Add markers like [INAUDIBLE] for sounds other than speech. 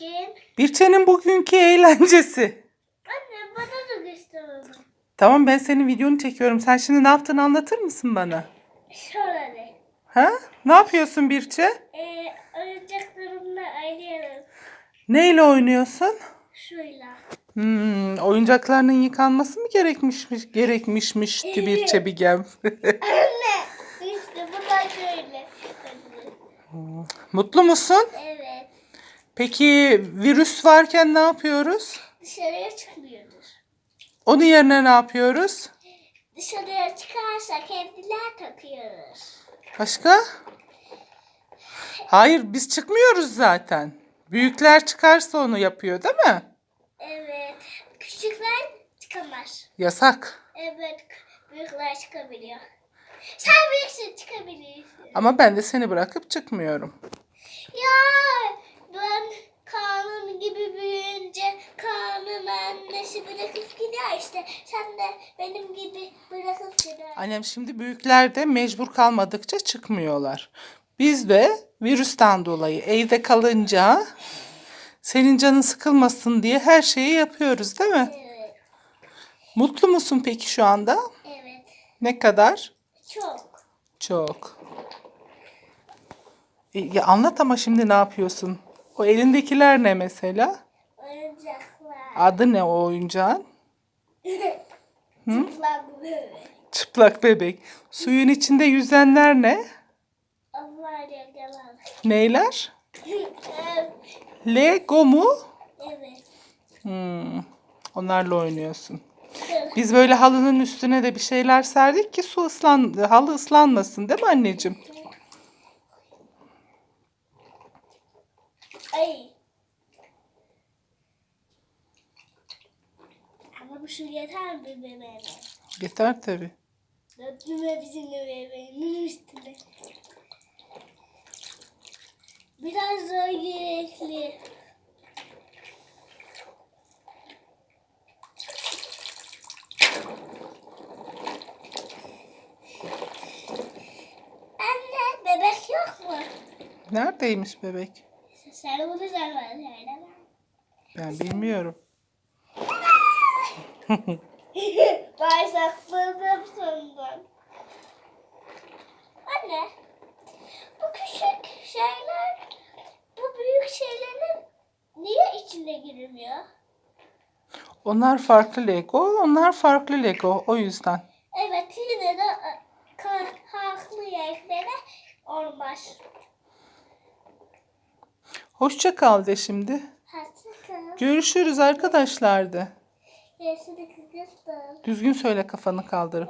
Bakayım. Birçe'nin bugünkü eğlencesi. Anne bana da göster. Tamam ben senin videonu çekiyorum. Sen şimdi ne yaptığını anlatır mısın bana? Şöyle. Ha? Ne yapıyorsun Birçe? Ee, oyuncaklarımla oynuyorum. Neyle oynuyorsun? Şöyle. Hmm, oyuncaklarının yıkanması mı gerekmişmiş gerekmişmişti Birçe Bigem. [LAUGHS] Anne. İşte bu da şöyle. Mutlu musun? Evet. Peki virüs varken ne yapıyoruz? Dışarıya çıkmıyoruz. Onun yerine ne yapıyoruz? Dışarıya çıkarsa kendiler takıyoruz. Başka? Hayır biz çıkmıyoruz zaten. Büyükler çıkarsa onu yapıyor değil mi? Evet. Küçükler çıkamaz. Yasak. Evet. Büyükler çıkabiliyor. Sen büyüksün çıkabilirsin. Ama ben de seni bırakıp çıkmıyorum. Ya Sen de benim gibi bırakıp gider. Annem şimdi büyükler de mecbur kalmadıkça çıkmıyorlar. Biz de virüsten dolayı evde kalınca senin canın sıkılmasın diye her şeyi yapıyoruz değil mi? Evet. Mutlu musun peki şu anda? Evet. Ne kadar? Çok. Çok. E, Ya anlat ama şimdi ne yapıyorsun? O elindekiler ne mesela? Oyuncaklar. Adı ne o oyuncağın? Çıplak böyle. Çıplak bebek. Suyun içinde yüzenler ne? Yakalar. Neyler? [LAUGHS] Lego mu? evet. Hmm, onlarla oynuyorsun. Biz böyle halının üstüne de bir şeyler serdik ki su ıslan, halı ıslanmasın değil mi anneciğim? Ay. Ama bu şu yeter mi bebeğime? Yeter tabii. Döndüme bizim bebeğimin üstüne. Biraz daha gerekli. Anne bebek yok mu? Neredeymiş bebek? Sen bunu zaman söyleme. Ben bilmiyorum. Ben sakladım sandım. Anne, bu küçük şeyler, bu büyük şeylerin niye içine girmiyor? Onlar farklı Lego, onlar farklı Lego. O yüzden. Evet, yine de e, haklı yerlere olmaz. Hoşça kal de şimdi. Hatta Görüşürüz arkadaşlar de. Düzgün söyle kafanı kaldırıp.